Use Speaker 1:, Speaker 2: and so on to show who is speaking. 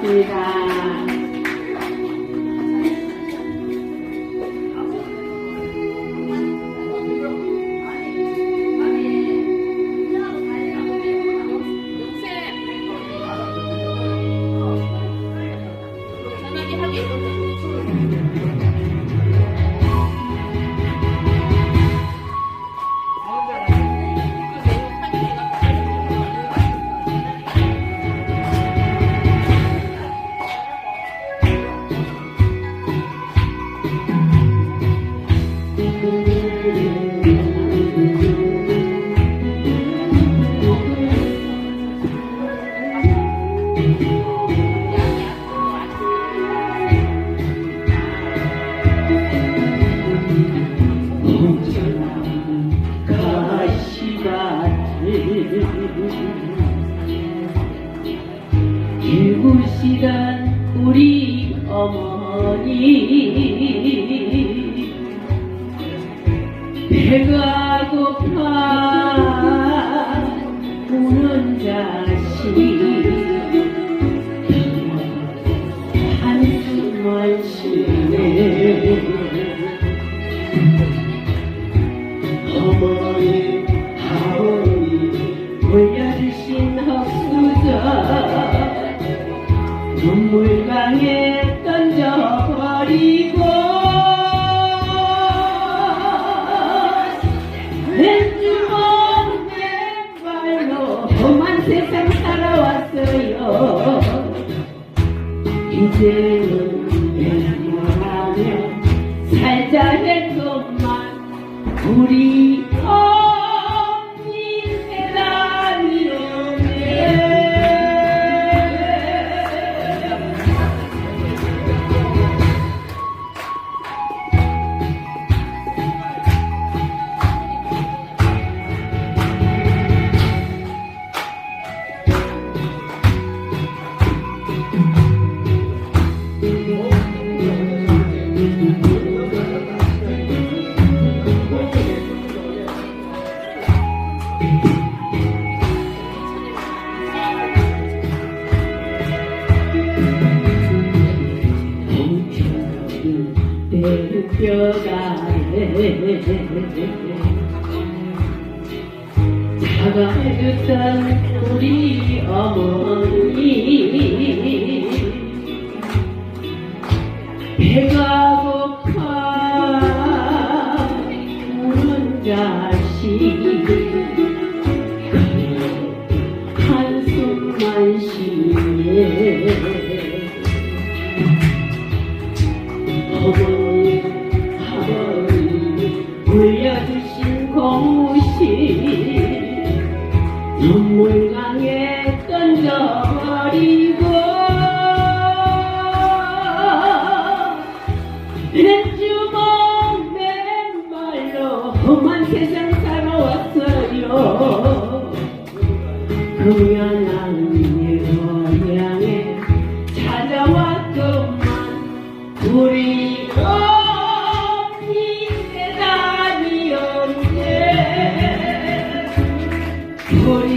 Speaker 1: 고맙습니다. 일구시던 우리 어머니 배가 고파 우는 자식 한숨만 쉬네. 어머니 아버니 올려주신 헛수저 눈물강에 세상 살아왔어요. 이제는 웬만하면 살자 했건만 우리 작아졌던 우리 어머니 배가 고파 우는 자식 물려주신 공무시. 눈물강에 던져버리고 뱃주먹 맨발로 험한 세상 살아왔어요. 그면 Glory.